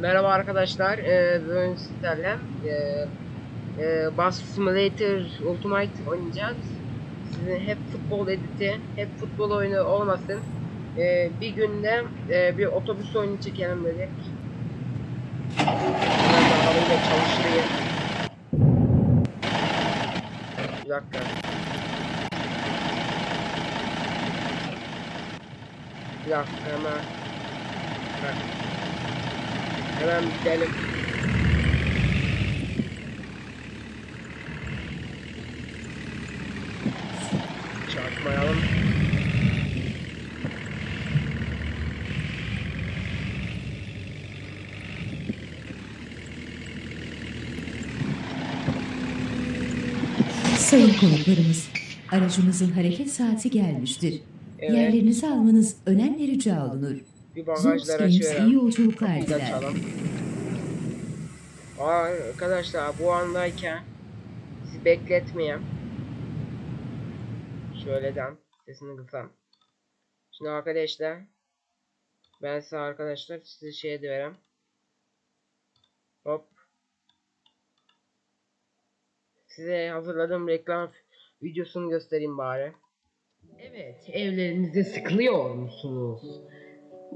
Merhaba arkadaşlar. Ee, bugün sizlerle e, e, Simulator Ultimate oynayacağız. Sizin hep futbol editi, hep futbol oyunu olmasın. Ee, bir günde e, bir otobüs oyunu çekelim dedik. Biraz daha havayla çalıştırayım. Bir dakika. Bir dakika hemen. Bak. Hemen gidelim. Çarpmayalım. Sayın konuklarımız, aracımızın hareket saati gelmiştir. Evet. Yerlerinizi almanız önemli rica olunur. Bir bagajlar iyi açıyorum. diler. açalım. Aa, arkadaşlar bu andayken sizi bekletmeyeyim. Şöyleden sesini kısam. Şimdi arkadaşlar ben size arkadaşlar size şey diyorum. Hop. Size hazırladığım reklam videosunu göstereyim bari. Evet, evlerinizde sıkılıyor musunuz?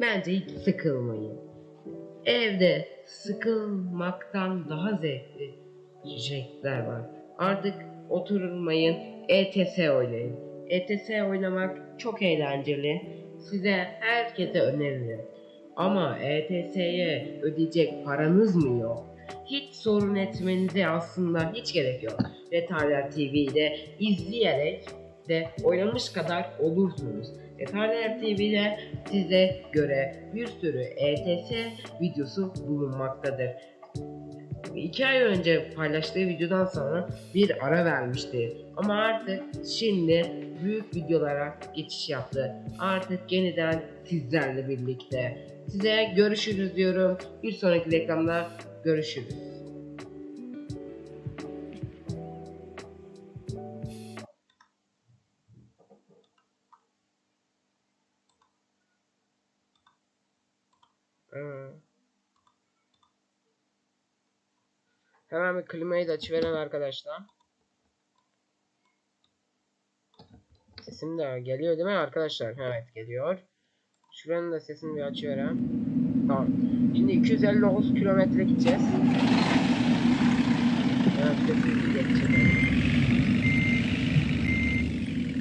Bence hiç sıkılmayın. Evde sıkılmaktan daha zevkli içecekler var. Artık oturulmayın, ETS oynayın. ETS oynamak çok eğlenceli. Size herkese öneririm. Ama ETS'ye ödeyecek paranız mı yok? Hiç sorun etmenize aslında hiç gerek yok. Retarder TV'de izleyerek de oynamış kadar olursunuz. Retarder TV'de size göre bir sürü ETS videosu bulunmaktadır. İki ay önce paylaştığı videodan sonra bir ara vermişti. Ama artık şimdi büyük videolara geçiş yaptı. Artık yeniden sizlerle birlikte. Size görüşürüz diyorum. Bir sonraki reklamda görüşürüz. Klimayı da açıveren arkadaşlar. Sesim de geliyor değil mi arkadaşlar? Evet geliyor. Şuranın da sesini bir açıyorum. Tamam. Şimdi 259 kilometre gideceğiz. Evet sesimizi geçecek.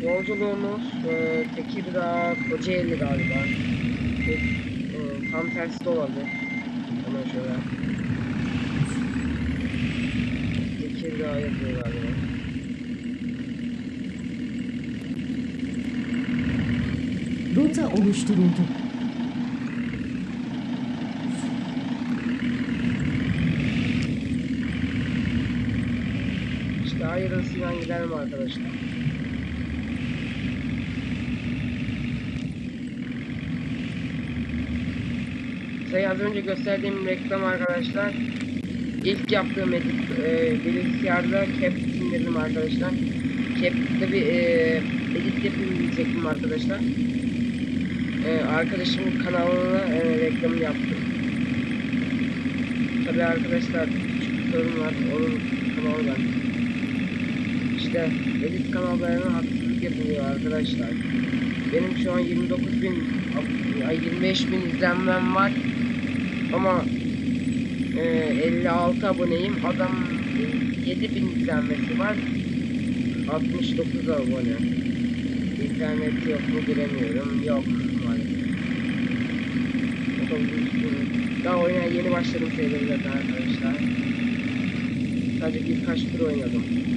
Yolculuğumuz e, Tekirdağ, Kocaeli galiba. E, tam tersi de olabilir. Hemen şöyle. Tekirdağ yapıyor galiba. Rota oluşturuldu. İşte ayrılsından gidelim arkadaşlar. Size az önce gösterdiğim reklam arkadaşlar. İlk yaptığım edit e, bilgisayarda Cap indirdim arkadaşlar. Cap'te bir e, edit yapayım diyecektim arkadaşlar. E, arkadaşımın kanalına e, reklamı yaptım. Tabi arkadaşlar küçük bir sorun var. Onun kanalı. İşte edit kanallarına haksızlık yapılıyor arkadaşlar. Benim şu an 29 bin, ay 25 bin izlenmem var. Ama 56 aboneyim. Adam 7 bin izlenmesi var. 69 abone. İnternet yok mu bilemiyorum. Yok maalesef. Daha oyuna yeni başladım sayılır zaten arkadaşlar. Sadece birkaç tur oynadım.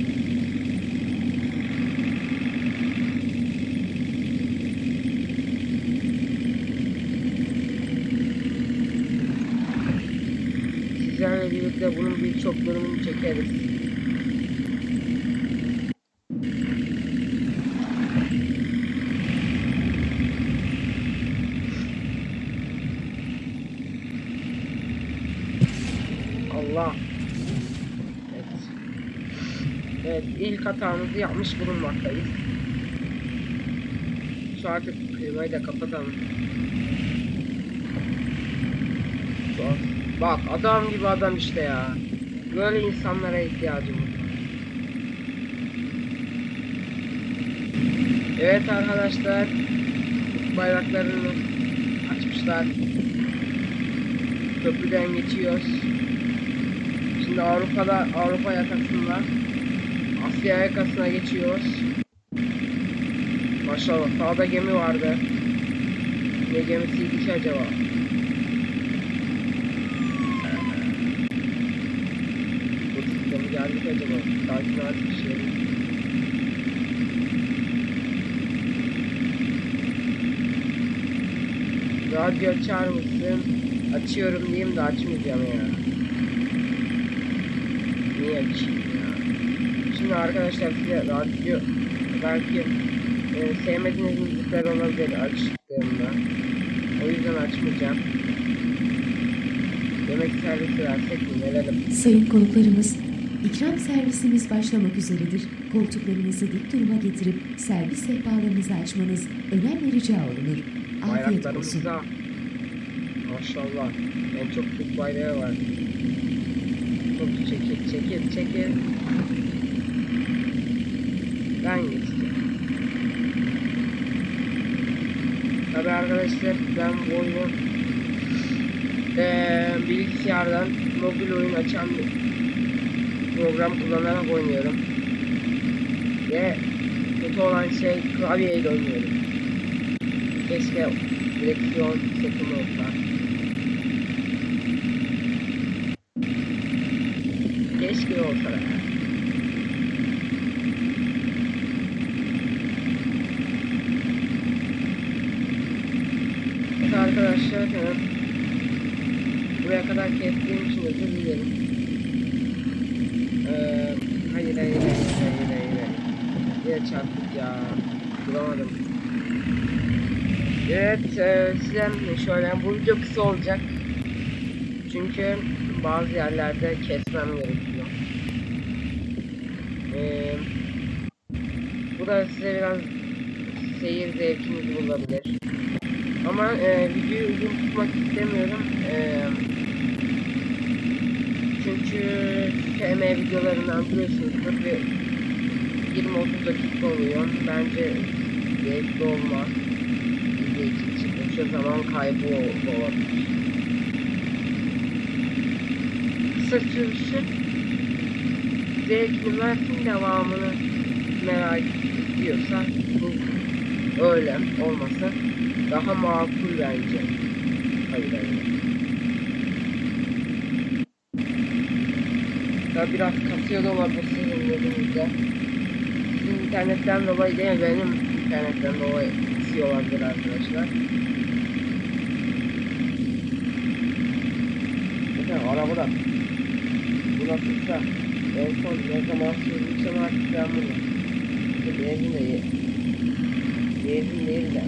Sizlerle birlikte bunun birçok bölümünü çekeriz. Allah. Evet. Evet ilk hatamızı yapmış bulunmaktayız. Şu artık klimayı da kapatalım. Şu Bak adam gibi adam işte ya. Böyle insanlara ihtiyacımız var. Evet arkadaşlar. Bayraklarını açmışlar. Köprüden geçiyoruz. Şimdi Avrupa'da Avrupa yakasında Asya yakasına geçiyoruz. Maşallah sağda gemi vardı. Ne gemisiydi ki acaba? Bu geldik acaba? Sakin artık bir şey. Radyo açar mısın? Açıyorum diyeyim de açmayacağım ya. Niye açayım ya? Şimdi arkadaşlar size radyo belki e, sevmediğiniz müzikler olabilir açtığımda. O yüzden açmayacağım. Yemek servisi versek mi? Verelim. Sayın konuklarımız, ikram servisimiz başlamak üzeredir. Koltuklarınızı dik duruma getirip servis sehpalarınızı açmanız önemli rica olunur. Afiyet olsun. Bayraklarımızda maşallah en çok Türk bayrağı var. Çok çekil çekil çekil. Ben geçtim. Tabi arkadaşlar ben bu oyunu eee, bilgisayardan mobil oyun açan bir program kullanarak oynuyorum. Ve kötü olan şey klavyeyle oynuyorum. Keşke direksiyon setim olsa. Keşke olsa. da. Arkadaşlar buraya kadar kestiğim için özür dilerim. Ee, hayır hayır hayır hayır hayır hayır. Yine çarptık ya. Bulamadım. Evet, e, size şöyle bu video kısa olacak. Çünkü bazı yerlerde kesmem gerekiyor. E, bu da size biraz seyir zevkinizi bulabilir. Ama e, videoyu uzun tutmak istemiyorum. E, çünkü FM videolarından biliyorsunuzdur ve 20-30 dakika oluyor. Bence zevkli olmaz izleyici için zaman kaybı ol- olabilir. Kısa sürsün. Zevkli versin devamını merak ediyorsa bu öyle olmasa daha makul bence. Hayır hayır. Ya biraz kasıyor da olabilir sizin. İnternetten dolayı değil benim internetten dolayı olabilir arkadaşlar. Mesela arabada bu nasılsa en son ne zaman sürdüysem artık ben bunu işte benzin de ye benzin değil de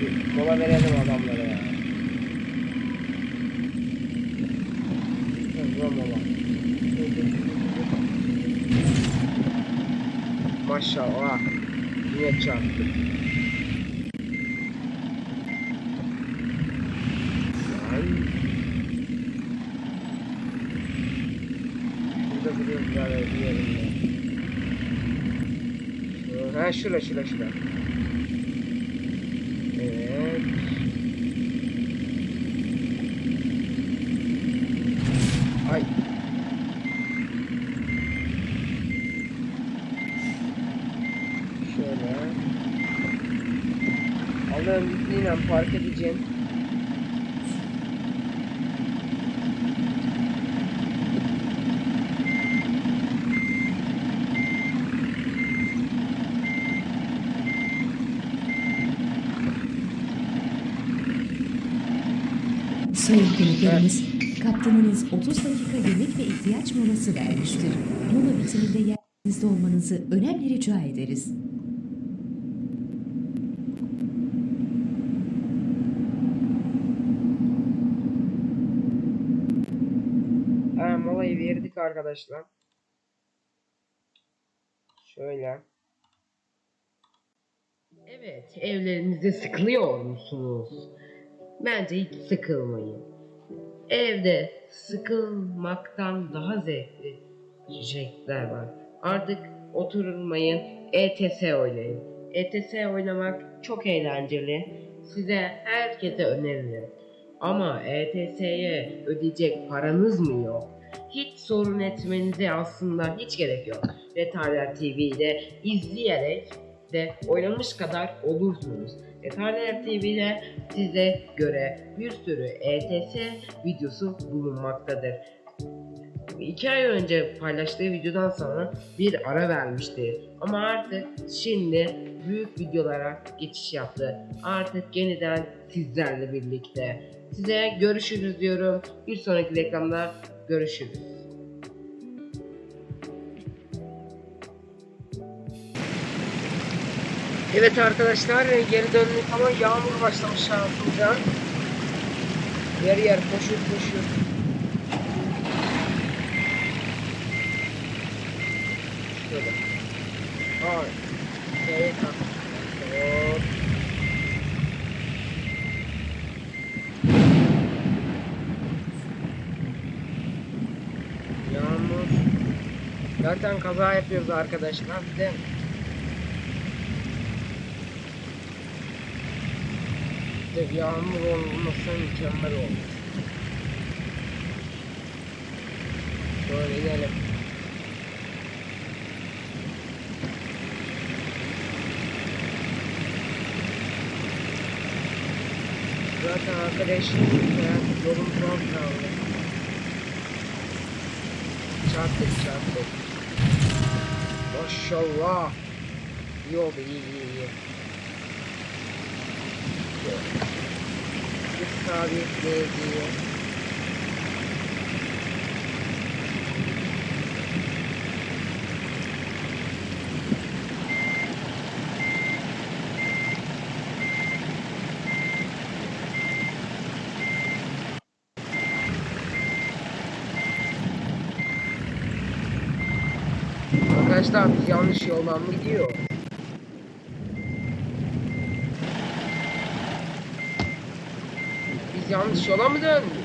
bir mola verelim adamlara ya. Hızlı mola. Maşallah. Yine çarptık. Burada duruyoruz böyle bir yerinde. Şu- Ha şura şura şura. Evet. Ay. Şöyle. Allah'ın park edeceğim. Sayın konuklarımız, kaptanınız 30 dakika yemek ve ihtiyaç molası vermiştir. Mola bitiminde yerinizde olmanızı önemli rica ederiz. Ha, arkadaşlar. Şöyle. Evet, evlerinizde sıkılıyor musunuz? Bence hiç sıkılmayın. Evde sıkılmaktan daha zevkli içecekler var. Artık oturulmayın, ETS oynayın. ETS oynamak çok eğlenceli. Size herkese öneririm. Ama ETS'ye ödeyecek paranız mı yok? Hiç sorun etmenize aslında hiç gerek yok. Retarder TV'de izleyerek de oynamış kadar olursunuz. Retarder TV'de size göre bir sürü ETS videosu bulunmaktadır. İki ay önce paylaştığı videodan sonra bir ara vermişti. Ama artık şimdi büyük videolara geçiş yaptı. Artık yeniden sizlerle birlikte. Size görüşürüz diyorum. Bir sonraki reklamda görüşürüz. Evet arkadaşlar geri döndük ama yağmur başlamış şansımıza. Yer yer koşuyor koşuyor. Şöyle. Aa. Şöyle tak. Hop. Yağmur. Zaten kaza yapıyoruz arkadaşlar. Bir de yağmur olmasa mükemmel olur. Şöyle inelim. Zaten arkadaşım yolun tuhaf kaldı. Çarptık çarptık. Maşallah. İyi oldu iyi iyi iyi. Bir sabitleyici. Arkadaşlar biz yanlış yoldan mı gidiyor? Biz yanlış yola mı döndük?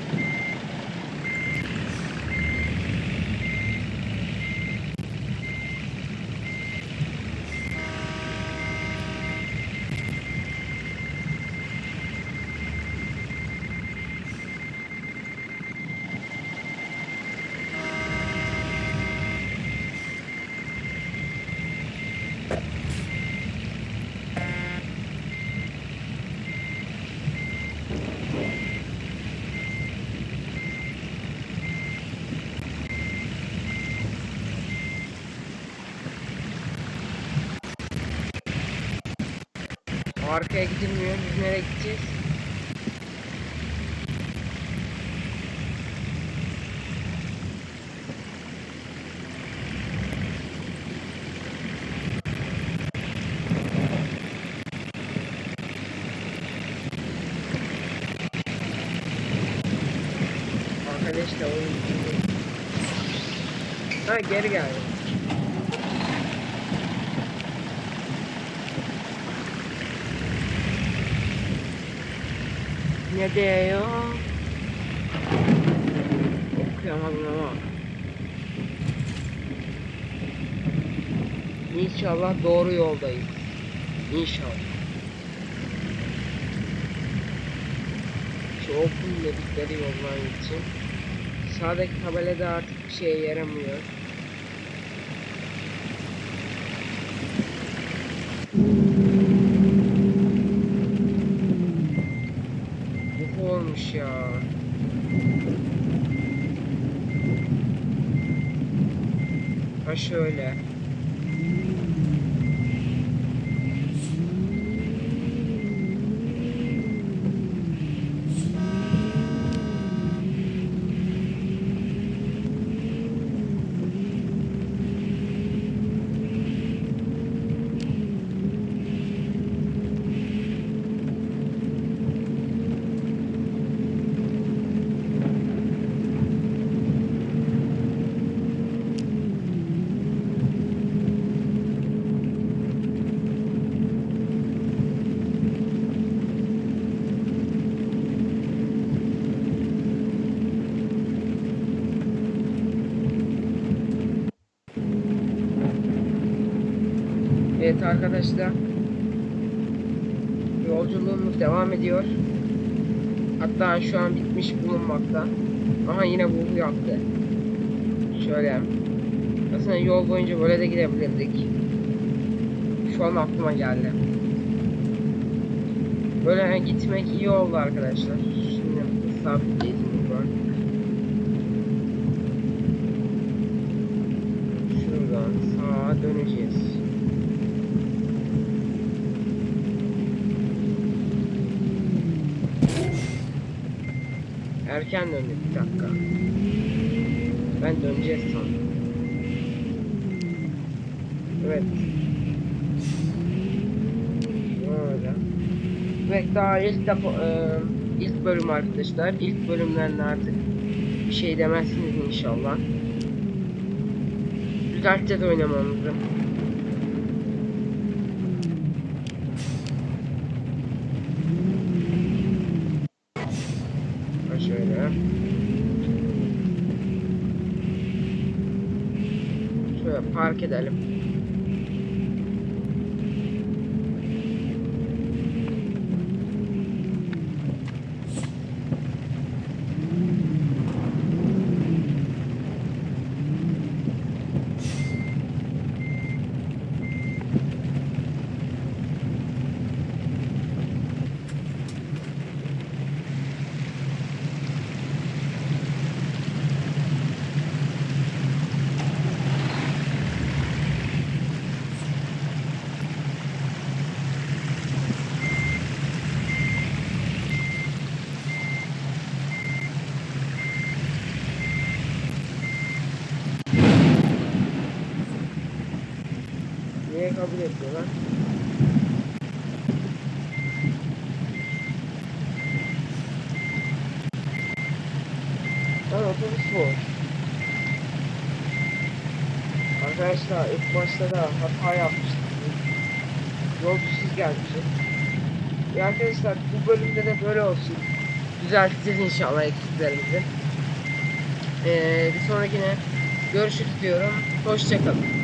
Arkaya gidilmiyor. Biz nereye gideceğiz? Arkadaşlar oyun Ha geri geldi. Ne diyor? Okuyamadım ama. İnşallah doğru yoldayız. İnşallah. Şu okul dedikleri yoldan gideceğim. Sağdaki tabelada artık bir şeye yaramıyor. Olmuş ya. Ha şöyle. Arkadaşlar. Yolculuğumuz devam ediyor. Hatta şu an bitmiş bulunmakta. Aha yine bu yaptı. Şöyle. Aslında yol boyunca böyle de gidebilirdik. Şu an aklıma geldi. Böyle gitmek iyi oldu arkadaşlar. Şimdi sabitleyelim buradan. Şuradan sağa döneceğiz. Erken döndük bir dakika. Ben döneceğiz sandım. Evet. Şöyle. Evet daha ilk defa e, ilk bölüm arkadaşlar. İlk bölümlerinde artık bir şey demezsiniz inşallah. Düzelteceğiz oynamamızı. Ha şöyle. Şöyle park Niye kabul? Lan otobüs boş. Arkadaşlar ilk başta da hata yapmıştık. Yolcusuz gelmişiz. Ya arkadaşlar bu bölümde de böyle olsun. Düzelteceğiz inşallah eksiklerimizi. Ee, bir sonrakine görüşürüz diyorum. Hoşçakalın.